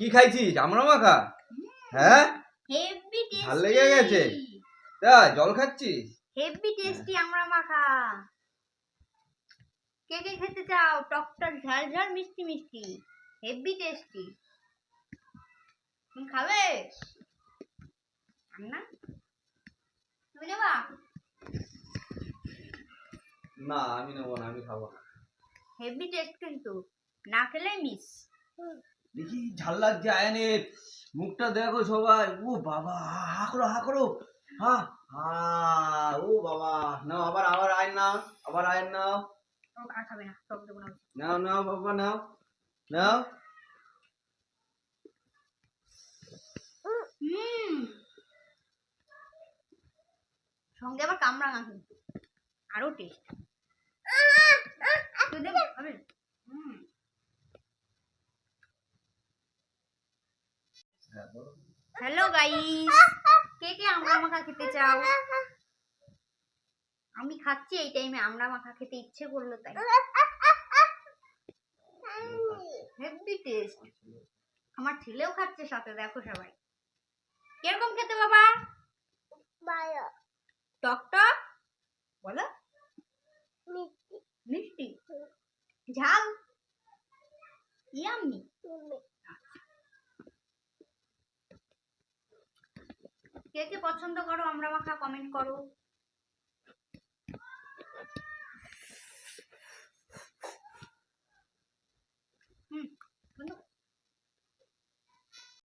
খাইছিস? আমরা মাখা? হ্যাঁ? হেভি ঝাল লেগে গেছে? তাই জল খাচ্ছিস? হেভি টেস্টি আমরা মাখা। কে কে খেতে চাও? টক টক ঝাল ঝাল মিষ্টি মিষ্টি। হেভি টেস্টি তুমি খাবে? না তুমি নেবা? না আমি নেব না আমি খাব না। হেভি টেস্ট কিন্তু। না খেলে মিস দেখি ঝাল লাগছে আয়নের মুখটা দেখো সবাই। ও বাবা হা হা করো হা করো। হা হা ও বাবা। নাও আবার আবার আয়ন নাও আবার আয়ন নাও না নাও নাও বাবা নাও নাও। সঙ্গে আবার কামরাঙা কিন্তু। আরও টেস্ট তুই দেবো খাবে হুম হ্যালো গাইস কে কে আমরা মাখা খেতে চাও? আমি খাচ্ছি এই টাইমে আমরা মাখা খেতে ইচ্ছে করল তাই। হেভি টেস্ট আমার ছেলেও খাচ্ছে সাথে দেখো সবাই। কীরকম খেতে বাবা? টক টক বলো। মিষ্টি। ঝাল? ইয়াম্মি কে কে পছন্দ করো আমরা মাখা কমেন্ট করো। হুম।